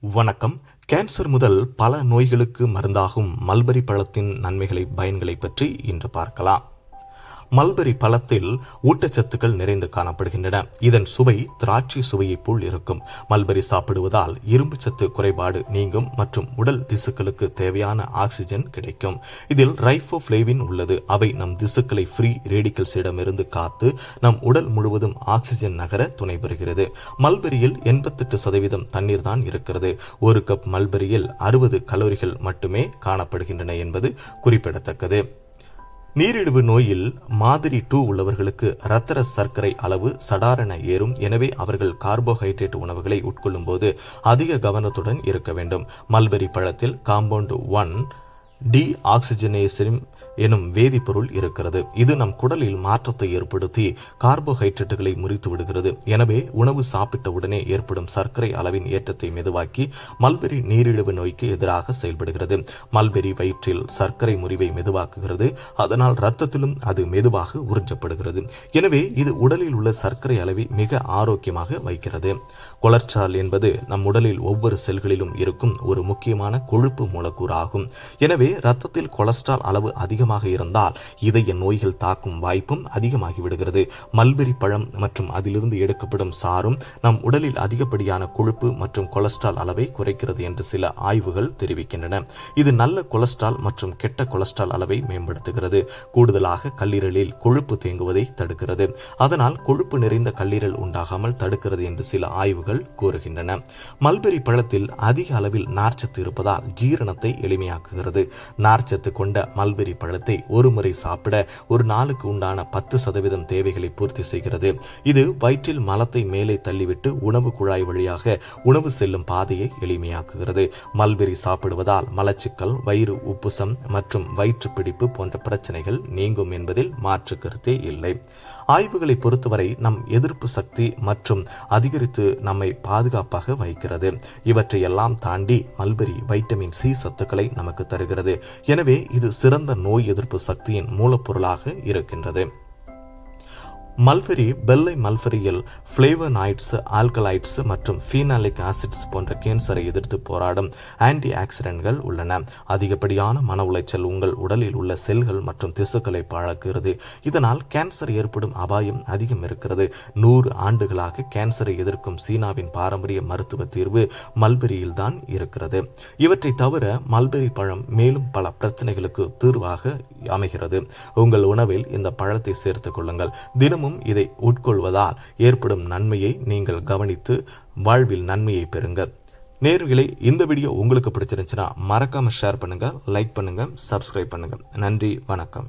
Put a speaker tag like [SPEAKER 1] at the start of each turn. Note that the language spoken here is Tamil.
[SPEAKER 1] வணக்கம். கேன்சர் முதல் பல நோய்களுக்கு மருந்தாகும் மல்பரி பழத்தின் நன்மைகளை பயன்களை பற்றி இன்று பார்க்கலாம். மல்பெரி பழத்தில் ஊட்டச்சத்துக்கள் நிறைந்து காணப்படுகின்றன. இதன் சுவை திராட்சை சுவையைப் போல் இருக்கும். மல்பெரி சாப்பிடுவதால் இரும்பு சத்து குறைபாடு நீங்கும் மற்றும் உடல் திசுக்களுக்கு தேவையான ஆக்சிஜன் கிடைக்கும். இதில் ரைஃபோஃப்ளேவின் உள்ளது. அவை நம் திசுக்களை ஃப்ரீ ரேடிக்கல்ஸிடமிருந்து காத்து நம் உடல் முழுவதும் ஆக்சிஜன் நகர துணை பெறுகிறது. மல்பெரியில் எண்பத்தெட்டு சதவீதம் தண்ணீர் தான் இருக்கிறது. ஒரு கப் மல்பெரியில் அறுபது கலோரிகள் மட்டுமே காணப்படுகின்றன என்பது குறிப்பிடத்தக்கது. நீரிழிவு நோயில் மாதிரி டூ உள்ளவர்களுக்கு இரத்தர சர்க்கரை அளவு சடாரண ஏறும். எனவே அவர்கள் கார்போஹைட்ரேட் உணவுகளை உட்கொள்ளும் போது அதிக கவனத்துடன் இருக்க வேண்டும். மல்பெரி பழத்தில் காம்பவுண்ட் ஒன் டி ஆக்சிஜனேசன் எனும் வேதிப்பொருள் இருக்கிறது. இது நம் குடலில் மாற்றத்தை ஏற்படுத்தி கார்போஹைட்ரேட்டுகளை முறித்து விடுகிறது. எனவே உணவு சாப்பிட்ட உடனே ஏற்படும் சர்க்கரை அளவின் ஏற்றத்தை மெதுவாக்கி மல்பெரி நீரிழிவு நோய்க்கு எதிராக செயல்படுகிறது. மல்பெரி வயிற்றில் சர்க்கரை முறிவை மெதுவாக்குகிறது. அதனால் ரத்தத்திலும் அது மெதுவாக உறிஞ்சப்படுகிறது. எனவே இது உடலில் உள்ள சர்க்கரை அளவை மிக ஆரோக்கியமாக வைக்கிறது. கொலஸ்ட்ரால் என்பது நம் உடலில் ஒவ்வொரு செல்களிலும் இருக்கும் ஒரு முக்கியமான கொழுப்பு மூலக்கூறு ஆகும் எனவே ரத்தத்தில் கொலஸ்ட்ரால் அளவு அதிகம் அதிகமாக இருந்தால் இதய நோய்கள் தாக்கும் வாய்ப்பும் அதிகமாகி விடுகிறது. மல்பெரி பழம் மற்றும் அதிலிருந்து எடுக்கப்படும் சாரும் நம் உடலில் அதிகப்படியான கொழுப்பு மற்றும் கொலஸ்ட்ரால் அளவை குறைக்கிறது என்று சில ஆய்வுகள் தெரிவிக்கின்றன. இது நல்ல கொலஸ்ட்ரால் மற்றும் கெட்ட கொலஸ்ட்ரால் அளவை மேம்படுத்துகிறது. கூடுதலாக கல்லீரலில் கொழுப்பு தேங்குவதை தடுக்கிறது. அதனால் கொழுப்பு நிறைந்த கல்லீரல் உண்டாகாமல் தடுக்கிறது என்று சில ஆய்வுகள் கூறுகின்றன. மல்பெரி பழத்தில் அதிக அளவில் நார்ச்சத்து இருப்பதால் ஜீரணத்தை எளிமையாக்குகிறது. நார்ச்சத்து கொண்ட மல்பெரி பழ பழத்தை ஒரு முறை சாப்பிட ஒரு நாளுக்கு உண்டான பத்து சதவீதம் தேவைகளை பூர்த்தி செய்கிறது. இது வயிற்றில் மலத்தை மேலே தள்ளிவிட்டு உணவு குழாய் வழியாக உணவு செல்லும் பாதையை எளிமையாக்குகிறது. மல்பெரி சாப்பிடுவதால் மலச்சிக்கல் வயிறு உப்புசம் மற்றும் வயிற்று பிடிப்பு போன்ற பிரச்சனைகள் நீங்கும் என்பதில் மாற்று கருத்தே இல்லை. ஆய்வுகளை பொறுத்தவரை நம் எதிர்ப்பு சக்தி மற்றும் அதிகரித்து நம்மை பாதுகாப்பாக வைக்கிறது. இவற்றை எல்லாம் தாண்டி மல்பெரி வைட்டமின் சி சத்துக்களை நமக்கு தருகிறது. எனவே இது சிறந்த நோய் எதிர்ப்பு சக்தியின் மூலப்பொருளாக இருக்கின்றது. மல்பெரி பெல்லை மல்பெரியில் ஃப்ளேவனாய்ட்ஸ் ஆல்கலைட்ஸ் மற்றும் ஃபீனாலிக் ஆசிட்ஸ் போன்ற கேன்சரை எதிர்த்து போராடும் ஆன்டி ஆக்சிடென்ட்கள் உள்ளன. அதிகப்படியான மன உளைச்சல் உங்கள் உடலில் உள்ள செல்கள் மற்றும் திசுக்களை பழக்குகிறது. இதனால் கேன்சர் ஏற்படும் அபாயம் அதிகம் இருக்கிறது. நூறு ஆண்டுகளாக கேன்சரை எதிர்க்கும் சீனாவின் பாரம்பரிய மருத்துவ தீர்வு மல்பெரியில் தான் இருக்கிறது. இவற்றை தவிர மல்பெரி பழம் மேலும் பல பிரச்சனைகளுக்கு தீர்வாக அமைகிறது. உங்கள் உணவில் இந்த பழத்தை சேர்த்துக் கொள்ளுங்கள். தினமும் தினமும் இதை உட்கொள்வதால் ஏற்படும் நன்மையை நீங்கள் கவனித்து வாழ்வில் நன்மையை பெறுங்க. நேர்களை இந்த வீடியோ உங்களுக்கு பிடிச்சிருந்துச்சுன்னா மறக்காம ஷேர் பண்ணுங்க லைக் பண்ணுங்க சப்ஸ்கிரைப் பண்ணுங்க. நன்றி வணக்கம்.